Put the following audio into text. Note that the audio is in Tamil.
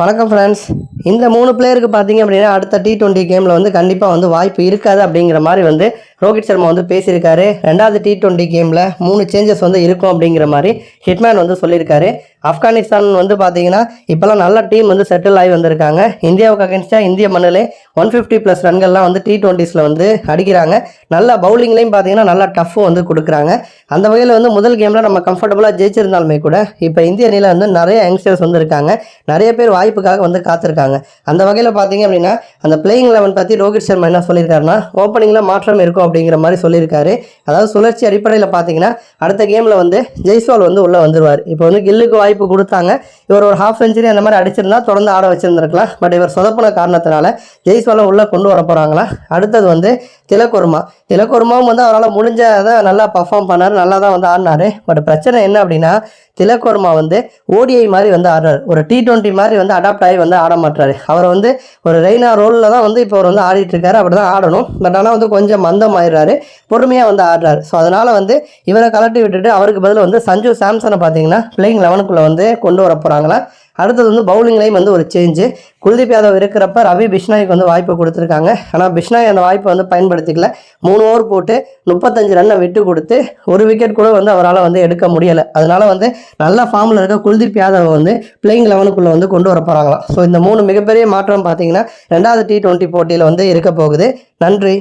வணக்கம் ஃப்ரெண்ட்ஸ் இந்த மூணு பிளேயருக்கு பார்த்தீங்க அப்படின்னா அடுத்த டி டுவெண்ட்டி கேமில் வந்து கண்டிப்பாக வந்து வாய்ப்பு இருக்காது அப்படிங்கிற மாதிரி வந்து ரோஹித் சர்மா வந்து பேசியிருக்காரு. ரெண்டாவது டி டுவெண்ட்டி கேமில் மூணு சேஞ்சஸ் வந்து இருக்கும் அப்படிங்கிற மாதிரி ஹிட்மேன் வந்து சொல்லியிருக்காரு. ஆப்கானிஸ்தான் வந்து பார்த்தீங்கன்னா இப்போல்லாம் நல்ல டீம் வந்து செட்டில் ஆகி வந்திருக்காங்க. இந்தியாவுக்கு அகேன்ஸ்டாக இந்திய மண்ணிலே ஒன் ஃபிஃப்டி ப்ளஸ் ரன்கள்லாம் வந்து டி டுவெண்ட்டிஸில் வந்து அடிக்கிறாங்க. நல்ல பவுலிங்லேயும் பார்த்தீங்கன்னா நல்லா டஃப்பும் வந்து கொடுக்குறாங்க. அந்த வகையில் வந்து முதல் கேமில் நம்ம கம்ஃபர்டபுளாக ஜெயிச்சிருந்தாலுமே கூட இப்போ இந்திய அணியில் வந்து நிறைய யங்ஸ்டர்ஸ் வந்து இருக்காங்க. நிறைய பேர் வாய்ப்புக்காக வந்து காத்திருக்காங்க. அந்த வகையில் பார்த்தீங்க அப்படின்னா அந்த பிளேயிங் லெவன் பற்றி ரோஹித் சர்மா என்ன சொல்லியிருக்காருன்னா ஓப்பனிங்கில் மாற்றம் இருக்கும் அப்படிங்கிற மாதிரி சொல்லியிருக்காரு. அதாவது சுழற்சி அடிப்படையில் பார்த்தீங்கன்னா அடுத்த கேமில் வந்து ஜெய்ஸ்வால் வந்து உள்ளே வந்துருவார். இப்போ வந்து கில்லுக்கு வாய்ப்பு கொடுத்தாங்க. இவர் ஒரு ஹாஃப் செஞ்சுரி அந்த மாதிரி அடிச்சிருந்தா தொடர்ந்து ஆட வச்சிருந்திருக்கலாம். பட் இவர் சொதப்பின காரணத்தினால ஜெய்ஸ்வாலை உள்ளே கொண்டு வர போகிறாங்களா அடுத்தது வந்து திலக்குருமா திலக்குருமாவும் வந்து அவரால் முடிஞ்சதை நல்லா பர்ஃபார்ம் பண்ணார். நல்லா தான் வந்து ஆடினாரு. பட் பிரச்சனை என்ன அப்படின்னா திலக்குருமா வந்து ஓடிஐ மாதிரி வந்து ஆடுறாரு. ஒரு டி டுவெண்ட்டி மாதிரி வந்து அடாப்ட் ஆகி வந்து ஆட மாட்டாரு அவர் வந்து ஒரு ரெய்னா ரோலில் தான் வந்து இப்போ அவர் வந்து ஆடிட்டு இருக்காரு. அப்படி தான் ஆடணும். பட் ஆனால் வந்து கொஞ்சம் மந்தம் ஆயிடுறாரு. பொறுமையாக வந்து ஆடுறாரு. ஸோ அதனால் வந்து இவரை கலட்டி விட்டுட்டு அவருக்கு பதில் வந்து சஞ்சு சாம்சனை பார்த்தீங்கன்னா பிளேயிங் லெவனுக்குள்ளே வந்து கொண்டு வர போகிறாங்களா அடுத்தது வந்து பவுலிங்லேயும் வந்து ஒரு சேஞ்சு குல்தீப் யாதவ் இருக்கிறப்ப ரவி பிஷ்னாய்க்கு வந்து வாய்ப்பு கொடுத்துருக்காங்க. ஆனால் பிஷ்னாய் அந்த வாய்ப்பை வந்து பயன்படுத்திக்கல. மூணு ஓவர் போட்டு முப்பத்தஞ்சு ரன்னை விட்டு கொடுத்து ஒரு விக்கெட் கூட வந்து அவரால் வந்து எடுக்க முடியலை. அதனால வந்து நல்ல ஃபார்மில் இருக்க குல்தீப் யாதவ் வந்து பிளேயிங் லெவனுக்குள்ளே வந்து கொண்டு வர போகிறாங்களாம் ஸோ இந்த மூணு மிகப்பெரிய மாற்றம் பார்த்தீங்கன்னா ரெண்டாவது டி ட்வெண்ட்டி போட்டியில் வந்து இருக்க போகுது. நன்றி.